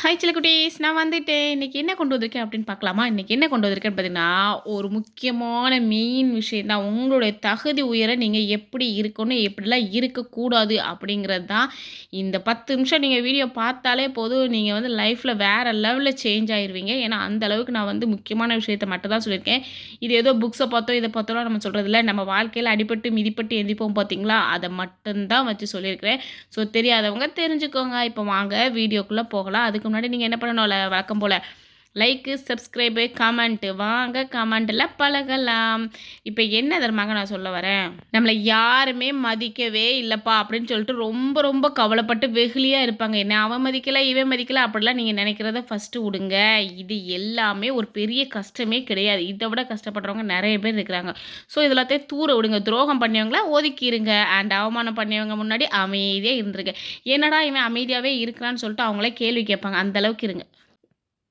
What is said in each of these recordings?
Hi சிலக்குட்டீஸ். நான் வந்துட்டேன். இன்றைக்கி என்ன கொண்டு வந்திருக்கேன் அப்படின்னு பார்க்கலாமா? இன்றைக்கி என்ன கொண்டு வந்திருக்கேன்னு பார்த்தீங்கன்னா ஒரு முக்கியமான மெயின் விஷயம். தான் உங்களுடைய தகுதி உயர நீங்கள் எப்படி இருக்கணும் எப்படிலாம் இருக்கக்கூடாது அப்படிங்கிறது தான் இந்த பத்து நிமிஷம் நீங்கள் வீடியோ பார்த்தாலே போதும். நீங்கள் வந்து லைஃப்பில் வேறு லெவலில் சேஞ்ச் ஆயிடுவீங்க ஏன்னா அந்த அளவுக்கு நான் வந்து முக்கியமான விஷயத்தை மட்டும் தான் சொல்லியிருக்கேன். இது ஏதோ புக்ஸை பார்த்தோ இதை பார்த்தோம் நம்ம சொல்கிறது இல்லை. நம்ம வாழ்க்கையில் அடிபட்டு மிதிப்பட்டு எந்திப்போம் பார்த்தீங்களா? அதை மட்டும்தான் வச்சு சொல்லியிருக்கிறேன். ஸோ தெரியாதவங்க தெரிஞ்சுக்கோங்க. இப்போ வாங்க வீடியோக்குள்ளே போகலாம். அதுக்கு முன்னாடி நீங்கள் என்ன பண்ணணும் வழக்கம் போல் லைக்கு சப்ஸ்கிரைபு கமெண்ட்டு வாங்க கமெண்ட்டில் பழகலாம். இப்போ என்ன தருமாங்க நான் சொல்ல வரேன்? நம்மளை யாருமே மதிக்கவே இல்லைப்பா அப்படின்னு சொல்லிட்டு ரொம்ப ரொம்ப கவலைப்பட்டு வெகுலியாக இருப்பாங்க. என்ன அவன் மதிக்கலை இவன் மதிக்கலை அப்படிலாம் நீங்கள் நினைக்கிறத ஃபஸ்ட்டு விடுங்க. இது எல்லாமே ஒரு பெரிய கஷ்டமே கிடையாது. இதை விட கஷ்டப்படுறவங்க நிறைய பேர் இருக்கிறாங்க. ஸோ இதெல்லாத்தையும் தூர விடுங்க. துரோகம் பண்ணியவங்கள ஒதுக்கிடுங்க அண்ட் அவமானம் பண்ணியவங்க முன்னாடி அமைதியாக இருந்திருக்கு என்னடா இவன் அமைதியாகவே இருக்கிறான்னு சொல்லிட்டு அவங்களே கேள்வி கேட்பாங்க. அந்தளவுக்கு இருங்க.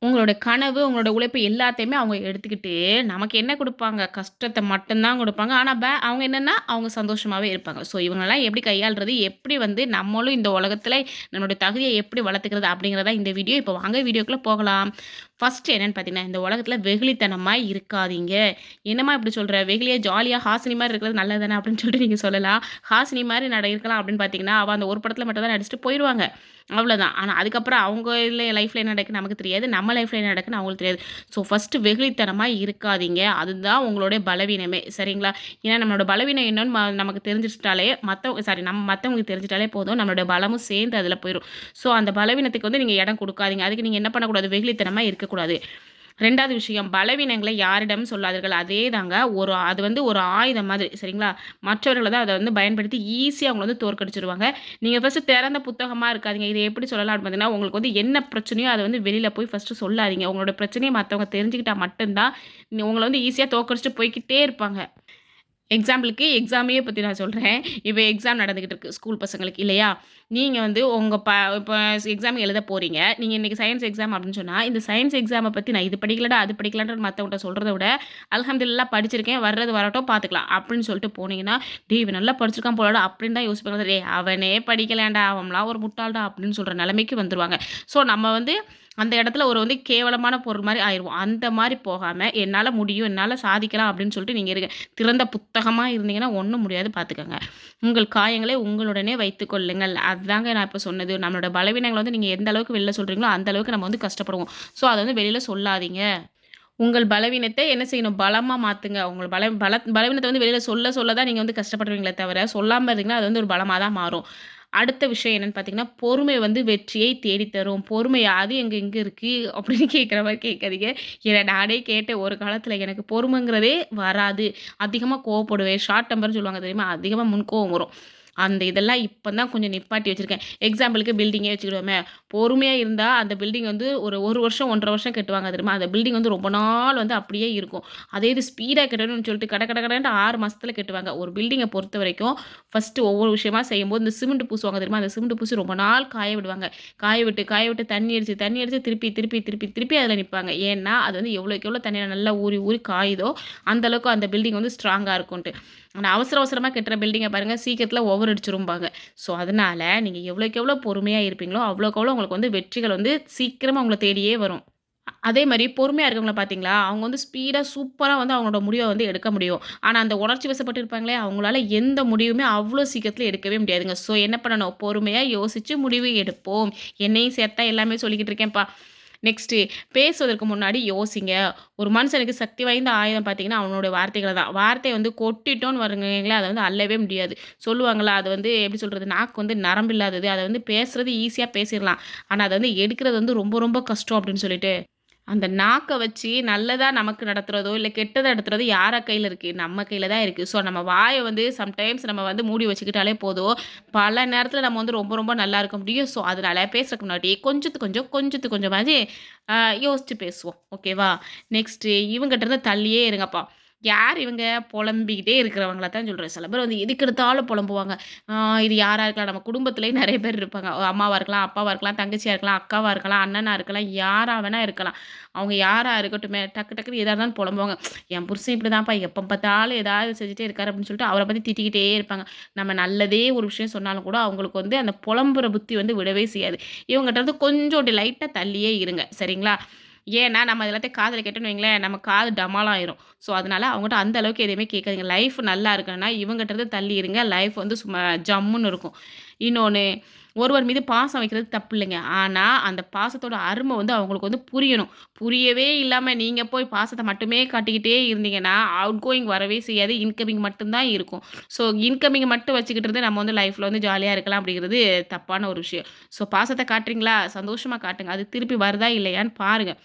உங்களோட கனவு, உங்களோட உழைப்பு எல்லாத்தையுமே அவங்க எடுத்துக்கிட்டு, நமக்கு என்ன குடுப்பாங்க? கஷ்டத்த மட்டும்தான் கொடுப்பாங்க குடுப்பாங்க. ஆனா பே அவங்க என்னன்னா, அவங்க சந்தோஷமாவே இருப்பாங்க. ஸோ இவங்கலாம் எப்படி கையாள்றது? எப்படி வந்து நம்மளும் இந்த உலகத்தில் நம்மளுடைய தகுதிய எப்படி வளர்த்துக்கிறது? அப்படிங்கிறத இந்த வீடியோ. இப்போ வாங்க வீடியோக்குள்ள போகலாம். ஃபஸ்ட்டு என்னன்னு பார்த்தீங்கன்னா, இந்த உலகத்தில் வெகுளித்தனமாக இருக்காதீங்க. என்னம்மா இப்படி சொல்கிற வெகுளியாக ஜாலியாக ஹாசினி மாதிரி இருக்கிறது நல்லது தானே அப்படின்னு சொல்லிட்டு நீங்கள் சொல்லலாம். ஹாசினி மாதிரி நட இருக்கலாம் அப்படின்னு பார்த்தீங்கன்னா, அவள் அந்த ஒரு படத்தில் மட்டும் தான் நடிச்சுட்டு போயிடுவாங்க அவ்வளோதான். ஆனால் அதுக்கப்புறம் அவங்க இல்ல லைஃப்பில் என்ன நடக்குன்னு நமக்கு தெரியாது. நம்ம லைஃப்பில் என்ன நடக்குன்னு அவங்களுக்கு தெரியாது. ஸோ ஃபஸ்ட்டு வெகுளித்தனமாக இருக்காதீங்க. அதுதான் உங்களுடைய பலவீனமே. சரிங்களா? ஏன்னா நம்மளோட பலவீனம் என்னன்னு ம நமக்கு தெரிஞ்சுட்டாலே மற்றவங்க சாரி நம்ம மற்றவங்களுக்கு தெரிஞ்சிட்டாலே போதும். நம்மளோட பலமும் சேர்ந்து அதில் போயிடும் ஸோ அந்த பலவீனத்துக்கு வந்து நீங்கள் இடம் கொடுக்காதீங்க அதுக்கு நீங்கள் என்ன பண்ணக்கூடாது? வெகுளித்தனமாக இருக்க இருக்கக்கூடாது. ரெண்டாவது விஷயம் பலவீனங்களை யாரிடம் சொல்லாதீர்கள். அதே தாங்க ஒரு அது வந்து ஒரு ஆயுதம் மாதிரி சரிங்களா? மற்றவர்களை தான் அதை வந்து பயன்படுத்தி ஈஸியாக அவங்களை வந்து தோற்கடிச்சிருவாங்க. நீங்கள் ஃபஸ்ட்டு திறந்த புத்தகமாக இருக்காதிங்க. இதை எப்படி சொல்லலாம் பார்த்தீங்கன்னா உங்களுக்கு வந்து என்ன பிரச்சனையோ அதை வந்து வெளியில் போய் ஃபஸ்ட்டு சொல்லாதீங்க. உங்களோட பிரச்சனையை மற்றவங்க தெரிஞ்சுக்கிட்டால் மட்டும்தான் உங்களை வந்து ஈஸியாக தோற்கடிச்சிட்டு போய்கிட்டே இருப்பாங்க. எக்ஸாம்பிளுக்கு எக்ஸாமையே பற்றி நான் சொல்கிறேன் இப்போ எக்ஸாம் நடந்துக்கிட்டு இருக்குது ஸ்கூல் பசங்களுக்கு இல்லையா? நீங்கள் வந்து உங்கள் ப இப்போ எக்ஸாம் எழுத போகிறீங்க நீங்கள் இன்றைக்கி சயின்ஸ் எக்ஸாம் அப்படின்னு சொன்னால் இந்த சயின்ஸ் எக்ஸாமை பற்றி நான் இது படிக்கலடா அது படிக்கலான்ற மற்றவங்கள்ட்ட சொல்கிறத விட அலமதுல்லா படிச்சிருக்கேன் வர்றது வரட்டும் பார்த்துக்கலாம் அப்படின்னு சொல்லிட்டு போனீங்கன்னா டே இவன் நல்லா படிச்சிருக்கான் போலடா அப்படின்னு தான் யோசிப்பாங்க. டே அவனே படிக்கலாண்டா அவன்லாம் ஒரு முட்டாள்டா அப்படின்னு சொல்கிற நிலைமைக்கு வந்துடுவாங்க ஸோ நம்ம வந்து அந்த இடத்துல ஒரு வந்து கேவலமான பொருள் மாதிரி ஆயிடுவோம் அந்த மாதிரி போகாமல் என்னால் முடியும் என்னால் சாதிக்கலாம் அப்படின்னு சொல்லிட்டு நீங்கள் இருக்க திறந்த புத்தகமாக இருந்தீங்கன்னா ஒன்றும் முடியாது பார்த்துக்கோங்க உங்கள் காயங்களை உங்களுடனே வைத்துக்கொள்ளுங்கள் அதுதாங்க நான் இப்போ சொன்னது. நம்மளோட பலவீனங்களை வந்து நீங்கள் எந்த அளவுக்கு வெளில சொல்கிறீங்களோ அந்த அளவுக்கு நம்ம வந்து கஷ்டப்படுவோம். ஸோ அதை வந்து வெளியில் சொல்லாதீங்க. உங்கள் பலவீனத்தை என்ன செய்யணும்? பலமாக மாற்றுங்க உங்கள் பல பல பலவீனத்தை வந்து வெளியில் சொல்ல சொல்ல தான் நீங்கள் வந்து கஷ்டப்படுவீங்களே தவிர சொல்லாமல் இருந்தீங்கன்னா அது வந்து ஒரு பலமாக தான் மாறும். அடுத்த விஷயம் என்னென்னு பார்த்தீங்கன்னா பொறுமை வந்து வெற்றியை தேடித்தரும். பொறுமை அது எங்கே எங்கே இருக்குது அப்படின்னு கேட்குற மாதிரி கேட்காதீங்க ஏன்னா நானே கேட்டேன் ஒரு காலத்தில் எனக்கு பொறுமைங்கிறதே வராது. அதிகமாக கோவப்படுவேன். ஷார்ட் டெம்பர்னு சொல்லுவாங்க தெரியுமா? அதிகமாக முன்கோவம் வரும். அந்த இதெல்லாம் இப்போ தான் கொஞ்சம் நிப்பாட்டி வச்சுருக்கேன். எக்ஸாம்பிளுக்கு பில்டிங்கே வச்சுக்கிடுவோமே. பொறுமையாக இருந்தால் அந்த பில்டிங் வந்து ஒரு ஒரு வருஷம் ஒன்றரை வருஷம் கட்டுவாங்க தெரியுமா? அந்த பில்டிங் வந்து ரொம்ப நாள் வந்து அப்படியே இருக்கும். அதே இது ஸ்பீடாக கட்டணும்னு சொல்லிட்டு கடை கடை கடைன்ட்டு ஆறு மாதத்தில் கட்டுவாங்க. ஒரு பில்டிங்கை பொறுத்த வரைக்கும் ஃபஸ்ட்டு ஒவ்வொரு விஷயமா செய்யும்போது இந்த சிமெண்ட் பூசுவாங்க தெரியுமா? அந்த சிமெண்ட் பூசி ரொம்ப நாள் காய விடுவாங்க. காய விட்டு காய விட்டு தண்ணி அடித்து தண்ணி அடித்து திருப்பி திருப்பி திருப்பி திருப்பி அதில் நிற்பாங்க ஏன்னா அது வந்து எவ்வளோக்கு எவ்வளோ தண்ணியில் நல்லா ஊறி ஊறி காயுதோ அந்தளவுக்கு அந்த பில்டிங் வந்து ஸ்ட்ராங்காக இருக்கும்ன்ட்டு. ஆனால் அவசர அவசரமாக கட்டுற பில்டிங்கை பாருங்கள் சீக்கிரத்தில் ஓவர் அடிச்சிரும்பாங்க. ஸோ அதனால் நீங்கள் எவ்வளோக்கு எவ்வளோ பொறுமையாக இருப்பீங்களோ அவ்வளோக்கு அவ்வளோ உங்களுக்கு வந்து வெற்றிகள் வந்து சீக்கிரமாக உங்களை தேடியே வரும். அதே மாதிரி பொறுமையாக இருக்கவங்கள பார்த்தீங்களா அவங்க வந்து ஸ்பீடாக சூப்பராக வந்து அவங்களோட முடிவை வந்து எடுக்க முடியும். ஆனால் அந்த உணர்ச்சி வசப்பட்டு இருப்பாங்களே அவங்களால எந்த முடிவுமே அவ்வளோ சீக்கிரத்தில் எடுக்கவே முடியாதுங்க. ஸோ என்ன பண்ணணும்? பொறுமையாக யோசித்து முடிவு எடுப்போம். என்னையும் சேர்த்தா எல்லாமே சொல்லிக்கிட்டு இருக்கேன்ப்பா. நெக்ஸ்ட்டு பேசுவதற்கு முன்னாடி யோசிங்க. ஒரு மனுஷனுக்கு சக்தி வாய்ந்த ஆயுதம் பார்த்தீங்கன்னா அவனோட வார்த்தைகளை தான். வார்த்தை வந்து கொட்டிட்டோன்னு வருங்களே அதை வந்து அள்ளவே முடியாது. சொல்லுவாங்களா அது வந்து எப்படி சொல்கிறது நாக்கு வந்து நரம்பு இல்லாதது அதை வந்து பேசுகிறது ஈஸியாக பேசிடலாம். ஆனால் அதை வந்து எடுக்கிறது வந்து ரொம்ப ரொம்ப கஷ்டம் அப்படின்னு சொல்லிட்டு. அந்த நாக்கை வச்சு நல்லதாக நமக்கு நடத்துகிறதோ இல்லை கெட்டதை நடத்துகிறதோ யாரா கையில் இருக்குது நம்ம கையில் தான் இருக்குது ஸோ நம்ம வாயை வந்து சம்டைம்ஸ் நம்ம வந்து மூடி வச்சுக்கிட்டாலே போதும். பல நேரத்தில் நம்ம வந்து ரொம்ப ரொம்ப நல்லா இருக்க முடியும். ஸோ அதனால் பேசுறதுக்கு முன்னாடி கொஞ்சத்து கொஞ்சம் கொஞ்சத்து கொஞ்சம் மாதிரி யோசித்து பேசுவோம். ஓகேவா நெக்ஸ்ட்டு இவங்ககிட்ட இருந்து தள்ளியே இருங்கப்பா. யார் இவங்க? புலம்பிக்கிட்டே இருக்கிறவங்கள தான் சொல்கிறேன் சில பேர் வந்து எதுக்கு எடுத்தாலும் புலம்புவாங்க. இது யாராக இருக்கலாம்? நம்ம குடும்பத்துலேயே நிறைய பேர் இருப்பாங்க. அம்மாவாக இருக்கலாம் அப்பாவாக இருக்கலாம் தங்கச்சியாக இருக்கலாம் அக்காவாக இருக்கலாம் அண்ணனாக இருக்கலாம் யாராக வேணால் இருக்கலாம். அவங்க யாராக இருக்கட்டுமே டக்கு டக்குன்னு எதாக இருந்தாலும் புலம்புவாங்க. என் புருஷன் இப்படி தான்ப்பா எப்போ பார்த்தாலும் ஏதாவது செஞ்சுட்டே இருக்காரு அப்படின்னு சொல்லிட்டு அவரை பற்றி திட்டிக்கிட்டே இருப்பாங்க. நம்ம நல்லதே ஒரு விஷயம் சொன்னாலும் கூட அவங்களுக்கு வந்து அந்த புலம்புற புத்தி வந்து விடவே செய்யாது. இவங்ககிட்ட வந்து கொஞ்சம் லைட்டாக தள்ளியே இருங்க. சரிங்களா? ஏன்னா நம்ம எல்லாத்தையும் காதில் கேட்டோன்னு வைங்களேன் நம்ம காது டமாலாயிரும் ஸோ அதனால் அவங்ககிட்ட அந்த அளவுக்கு எதுவுமே கேட்காதீங்க. லைஃப் நல்லா இருக்குன்னா இவங்ககிட்ட தள்ளி இருங்க லைஃப் வந்து சும்மா ஜம்முன்னு இருக்கும். இன்னொன்று ஒருவர் மீது பாசம் வைக்கிறது தப்பு இல்லைங்க ஆனால் அந்த பாசத்தோட அருமை வந்து அவங்களுக்கு வந்து புரியணும். புரியவே இல்லாமல் நீங்கள் போய் பாசத்தை மட்டுமே காட்டிக்கிட்டே இருந்தீங்கன்னா அவுட் கோயிங் வரவே செய்யாது. இன்கமிங் மட்டும்தான் இருக்கும். ஸோ இன்கமிங் மட்டும் வச்சுக்கிட்டு இருந்து நம்ம வந்து லைஃப்பில் வந்து ஜாலியாக இருக்கலாம் அப்படிங்கிறது தப்பான ஒரு விஷயம். ஸோ பாசத்தை காட்டுறீங்களா? சந்தோஷமாக காட்டுங்க. அது திருப்பி வருதா இல்லையான்னு பாருங்கள்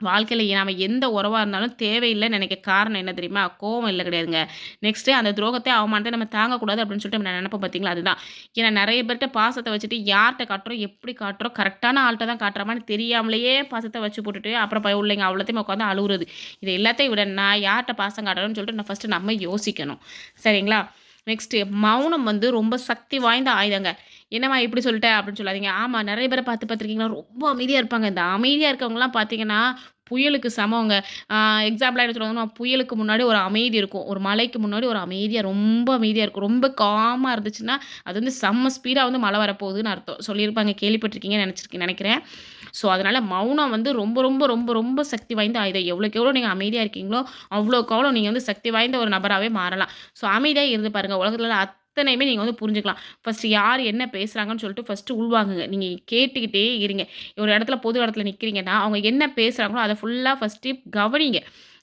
வாழ்க்கையில் நாம் எந்த உறவாக இருந்தாலும் தேவையில்லைன்னு நினைக்க காரணம் என்ன தெரியுமா? கோவம் இல்லை கிடையாதுங்க. நெக்ஸ்ட்டு அந்த துரோகத்தை அவமானத்தை நம்ம தாங்கக்கூடாது அப்படின்னு சொல்லிட்டு நம்ம நினைப்போம் பார்த்தீங்களா அதுதான். ஏன்னா நிறைய பேர்கிட்ட பாசத்தை வச்சுட்டு யார்கிட்ட காட்டுறோம் எப்படி காட்டுறோம் கரெக்டான ஆள்கிட்ட தான் காட்டுறமான்னு தெரியாமலேயே பாசத்தை வச்சு போட்டுட்டு அப்புறம் பய உள்ளைங்க அவ்வளோத்தையும் உட்காந்து அழுகுறது இது எல்லாத்தையும் விட நான் யார்கிட்ட பாசம் காட்டுறோன்னு சொல்லிட்டு நான் ஃபஸ்ட்டு நம்ம யோசிக்கணும். சரிங்களா? நெக்ஸ்ட்டு மௌனம் வந்து ரொம்ப சக்தி வாய்ந்த ஆயுதங்க. என்னம்மா இப்படி சொல்லிட்டேன் அப்படின்னு சொல்லாதீங்க. ஆமாம் நிறைய பேரை பார்த்து பார்த்துருக்கீங்களா? ரொம்ப அமைதியாக இருப்பாங்க. இந்த அமைதியாக இருக்கவங்கலாம் பார்த்தீங்கன்னா புயலுக்கு சமவங்க. எக்ஸாம்பிளாக என்ன சொல்லுவாங்க புயலுக்கு முன்னாடி ஒரு அமைதி இருக்கும். ஒரு மலைக்கு முன்னாடி ஒரு அமைதியாக ரொம்ப அமைதியாக இருக்கும். ரொம்ப காமாக இருந்துச்சுன்னா அது வந்து செம்ம ஸ்பீடாக வந்து மழை வரப்போகுதுன்னு அர்த்தம். சொல்லியிருப்பாங்க கேள்விப்பட்டிருக்கீங்கன்னு நினச்சிருக்கேன் நினைக்கிறேன். ஸோ அதனால் மௌனம் வந்து ரொம்ப ரொம்ப ரொம்ப ரொம்ப சக்தி வாய்ந்த ஆயுதம். எவ்வளோக்கு எவ்வளோ நீங்கள் அமைதியாக இருக்கீங்களோ அவ்வளோக்கு அவ்வளோ நீங்கள் வந்து சக்தி வாய்ந்த ஒரு நபராகவே மாறலாம். ஸோ அமைதியாக இருந்து பாருங்கள் உலகத்தில் அத்தனையுமே நீங்கள் வந்து புரிஞ்சுக்கலாம். ஃபஸ்ட்டு யார் என்ன பேசுகிறாங்கன்னு சொல்லிட்டு ஃபஸ்ட்டு உள்வாங்குங்க. நீங்கள் கேட்டுக்கிட்டே இருங்க. ஒரு இடத்துல பொது இடத்துல நிற்கிறீங்கன்னா அவங்க என்ன பேசுகிறாங்களோ அதை ஃபுல்லாக ஃபஸ்ட்டு கவனிங்க.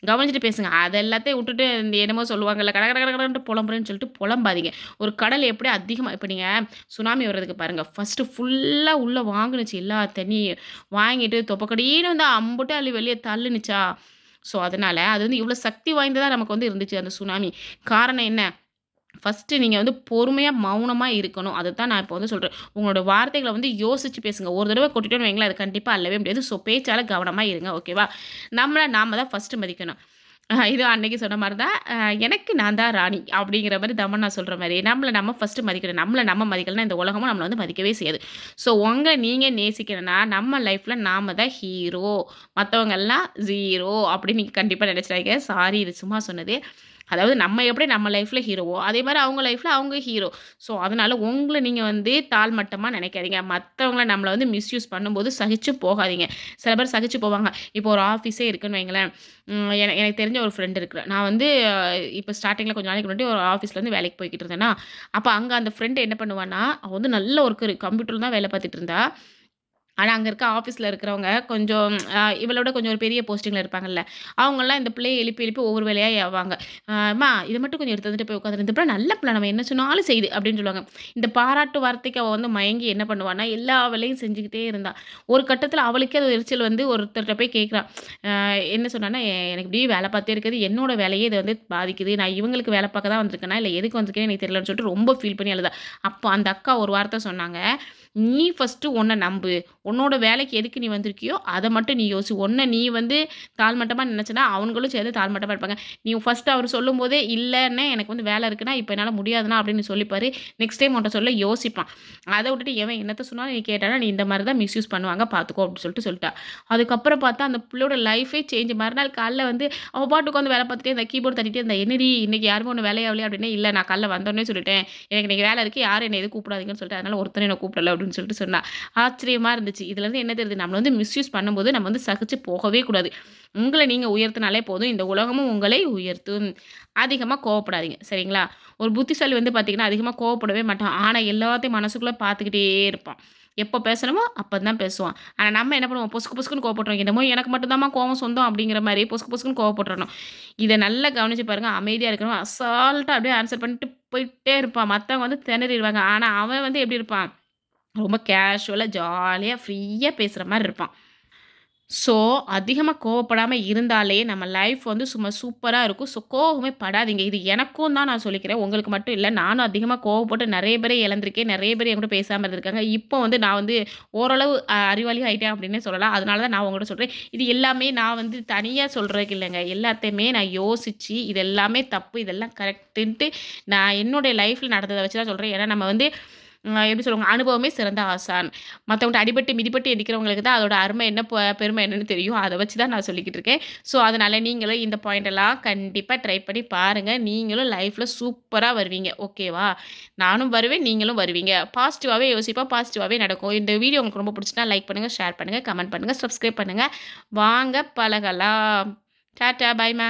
கவனிச்சுட்டு பேசுங்க. அதை எல்லாத்தையும் விட்டுட்டு இந்த என்னமோ சொல்லுவாங்கல்ல கட கட கடன்ட்டு புலம்புறேன்னு சொல்லிட்டு புலம்பாதீங்க. ஒரு கடல் எப்படி அதிகமாக இப்போ நீங்கள் சுனாமி வர்றதுக்கு பாருங்கள் ஃபஸ்ட்டு ஃபுல்லாக உள்ளே வாங்கினுச்சு எல்லா தண்ணியும் வாங்கிட்டு தொப்பக்கடின்னு வந்து அம்புட்டு அள்ளி வெளியே தள்ளுனுச்சா? ஸோ அதனால் அது வந்து இவ்வளோ சக்தி வாய்ந்ததாக நமக்கு வந்து இருந்துச்சு அந்த சுனாமி. காரணம் என்ன? ஃபஸ்ட்டு நீங்கள் வந்து பொறுமையாக மௌனமாக இருக்கணும். அதை தான் நான் இப்போ வந்து சொல்கிறேன் உங்களோட வார்த்தைகளை வந்து யோசித்து பேசுங்க. ஒரு தடவை கொட்டிட்டோன்னு வைங்களேன் அது கண்டிப்பாக அல்லவே முடியாது. ஸோ பேச்சால் கவனமாக இருங்க ஓகேவா நம்மளை நாம் தான் ஃபஸ்ட்டு மதிக்கணும். இது அன்னைக்கு சொன்ன மாதிரி தான் எனக்கு நான் தான் ராணி அப்படிங்கிற மாதிரி தமன்னா சொல்கிற மாதிரி. நம்மளை நம்ம ஃபஸ்ட்டு மதிக்கணும். நம்மளை நம்ம மதிக்கலன்னா இந்த உலகமும் நம்மளை வந்து மதிக்கவே செய்யாது. ஸோ உங்கள் நீங்கள் நேசிக்கிறனா நம்ம லைஃப்பில் நாம் தான் ஹீரோ மற்றவங்கெல்லாம் ஜீரோ அப்படின்னு நீங்கள் கண்டிப்பாக நினச்சிடாங்க சாரி இது சும்மா சொன்னது. அதாவது நம்ம எப்படி நம்ம லைஃப்பில் ஹீரோவோ அதே மாதிரி அவங்க லைஃப்பில் அவங்க ஹீரோ ஸோ அதனால் உங்களை நீங்கள் வந்து தாழ்மட்டமாக நினைக்காதீங்க. மற்றவங்கள நம்மளை வந்து மிஸ்யூஸ் பண்ணும்போது சகிச்சு போகாதீங்க. சில பேர் சகிச்சு போவாங்க. இப்போ ஒரு ஆஃபீஸே இருக்குன்னு வைங்களேன். எனக்கு தெரிஞ்ச ஒரு ஃப்ரெண்ட் இருக்கிறேன். நான் வந்து இப்போ ஸ்டார்டிங்கில் கொஞ்சம் நாளைக்கு முன்னாடி ஒரு ஆஃபீஸ்லேருந்து வேலைக்கு போய்கிட்டு இருந்தேன்னா அப்போ அங்கே அந்த ஃப்ரெண்டு என்ன பண்ணுவான்னா அவள் வந்து நல்ல ஒர்க்கர் கம்ப்யூட்டர் தான் வேலை பார்த்துட்டு இருந்தா. ஆனால் அங்கே இருக்க ஆஃபீஸில் இருக்கிறவங்க கொஞ்சம் இவளோட கொஞ்சம் ஒரு பெரிய போஸ்டிங்கில் இருப்பாங்கல்ல அவங்கெல்லாம் இந்த பிள்ளையை எழுப்பி எழுப்பி ஒவ்வொரு வேலையாக ஆவாங்க. அம்மா இதை மட்டும் கொஞ்சம் எடுத்து வந்துட்டு போய் உட்காந்துருந்து இந்த நல்ல பிள்ளை நம்ம என்ன சொன்னாலும் செய்யுது அப்படின்னு சொல்லுவாங்க. இந்த பாராட்டு வார்த்தைக்கு அவள் வந்து மயங்கி என்ன பண்ணுவான்னா எல்லா வேலையும் செஞ்சுக்கிட்டே இருந்தாள் ஒரு கட்டத்தில் அவளுக்கே அது எரிச்சல் வந்து ஒருத்தர்கிட்ட போய் கேட்குறான் என்ன சொன்னான்னா எனக்கு இப்படி வேலை பார்த்தே இருக்குது என்னோட வேலையே இதை வந்து பாதிக்குது. நான் இவங்களுக்கு வேலை பார்க்க தான் வந்திருக்கேனா? இல்லை எதுக்கு வந்திருக்கேன்னு எனக்கு தெரியலன்னு சொல்லிட்டு ரொம்ப ஃபீல் பண்ணி அழுதா. அப்போ அந்த அக்கா ஒரு வார்த்தை சொன்னாங்க நீ ஃபஸ்ட்டு உன்னை நம்பு. உன்னோட வேலைக்கு எதுக்கு நீ வந்திருக்கியோ அதை மட்டும் நீ யோசி. ஒன்றை நீ வந்து தாழ்மட்டமாக நினச்சினா அவங்களும் சேர்ந்து தாழ்மட்டமாக இருப்பாங்க. நீ ஃபஸ்ட்டு அவர் சொல்லும் போதே இல்லைன்னு எனக்கு வந்து வேலை இருக்குன்னா இப்போ என்னால் முடியாதுன்னா அப்படின்னு சொல்லிப்பாரு. நெக்ஸ்ட் டைம் உன்ட்ட சொல்ல யோசிப்பான். அதை விட்டுட்டு எவன் என்னத்தை சொன்னாலும் நீ கேட்டானா நீ இந்த மாதிரி தான் மிஸ்யூஸ் பண்ணுவாங்க பார்த்துக்கோ அப்படின்னு சொல்லிட்டு சொல்லிட்டா. அதுக்கப்புறம் பார்த்தா அந்த பிள்ளையோட லைஃபே சேஞ்ச் மறுநாள் காலைல வந்து அவள் பாட்டுக்கு வந்து வேலை பார்த்துட்டே இந்த கீபோர்டு தட்டிட்டு இந்த என்னடி இன்றைக்கி யாருமே ஒன்று வேலையாகலையே அப்படின்னு இல்லை நான் காலைல வந்தோடனே சொல்லிட்டேன். எனக்கு இன்றைக்கி வேலை இருக்குது யாரும் என்னை எது கூப்பிடாதீங்கன்னு சொல்லிட்டு அதனால் ஒருத்தனை என்னை கூப்பிடல அப்படின்னு சொல்லிட்டு சொன்னா. ஆச்சரியமாக இருந்துச்சு. இதுலேருந்து என்ன தெரியுது? நம்மளை வந்து மிஸ்யூஸ் பண்ணும்போது நம்ம வந்து சகிச்சு போகவே கூடாது. உங்களை நீங்கள் உயர்த்தினாலே போதும். இந்த உலகமும் உங்களை உயர்த்தும். அதிகமாக கோவப்படாதீங்க. சரிங்களா? ஒரு புத்திசாலி வந்து பார்த்திங்கன்னா அதிகமாக கோவப்படவே மாட்டான். ஆனால் எல்லாத்தையும் மனசுக்குள்ளே பார்த்துக்கிட்டே இருப்பான். எப்போ பேசணுமோ அப்போ தான் பேசுவான். ஆனால் நம்ம என்ன பண்ணுவோம்? பொசுக்கு பொசுக்குன்னு கோவப்படுறோம். என்னமோ எனக்கு மட்டும்தாம்மா கோவம் சொந்தம் அப்படிங்கிற மாதிரி பொசுக்கு பொசுக்குன்னு கோவப்பட்டுறணும் இதை நல்லா கவனித்து பாருங்கள் அமைதியாக இருக்கணும். அசால்ட்டாக அப்படியே ஆன்சர் பண்ணிட்டு போயிட்டே இருப்பான். மற்றவங்க வந்து திணறிடுவாங்க. ஆனால் அவன் வந்து எப்படி இருப்பான்? ரொம்ப கேஷுவலாக ஜாலியாக ஃப்ரீயாக பேசுகிற மாதிரி இருப்பான் ஸோ, அதிகமாக கோவப்படாமல் இருந்தாலே நம்ம லைஃப் வந்து சும்மா சூப்பராக இருக்கும். ஸோ, கோவமே படாதீங்க. இது எனக்கும் தான் நான் சொல்லிக்கிறேன். உங்களுக்கு மட்டும் இல்லை நானும் அதிகமாக கோவப்பட்டு நிறைய பேரை இழந்திருக்கேன். நிறைய பேர் என்கூட பேசாமல் இருந்திருக்காங்க. இப்போ வந்து நான் வந்து ஓரளவு அறிவாளி ஆகிட்டேன் அப்படின்னு சொல்லலாம். அதனால தான் நான் உங்கள்கிட்ட சொல்கிறேன் இது எல்லாமே நான் வந்து தனியாக சொல்கிறதுக்கு இல்லைங்க எல்லாத்தையுமே நான் யோசித்து இது எல்லாமே தப்பு, இதெல்லாம் கரெக்டுன்ட்டு நான் என்னுடைய லைஃப்பில் நடந்ததை வச்சு தான் சொல்கிறேன் ஏன்னா நம்ம வந்து எப்படி சொல்லுவாங்க, அனுபவமே சிறந்த ஆசான். மற்றவங்கள்ட்ட அடிபட்டு, மிதிபட்டு எந்திக்கிறவங்களுக்கு தான் அதோட அருமை என்ன, ப பெருமை என்னன்னு தெரியும். அதை வச்சு தான் நான் சொல்லிக்கிட்டு இருக்கேன். ஸோ, அதனால் நீங்களும் இந்த பாயிண்டெல்லாம் கண்டிப்பாக ட்ரை பண்ணி பாருங்கள் நீங்களும் லைஃப்பில் சூப்பராக வருவீங்க. ஓகேவா? நானும் வருவேன், நீங்களும் வருவீங்க. பாசிட்டிவாகவே யோசிப்பாக பாசிட்டிவாகவே நடக்கும். இந்த வீடியோ உங்களுக்கு ரொம்ப பிடிச்சினா லைக் பண்ணுங்கள் ஷேர் பண்ணுங்கள் கமெண்ட் பண்ணுங்கள் சப்ஸ்கிரைப் பண்ணுங்கள் வாங்க பழகலாம். டாட்டா, பாய்மா.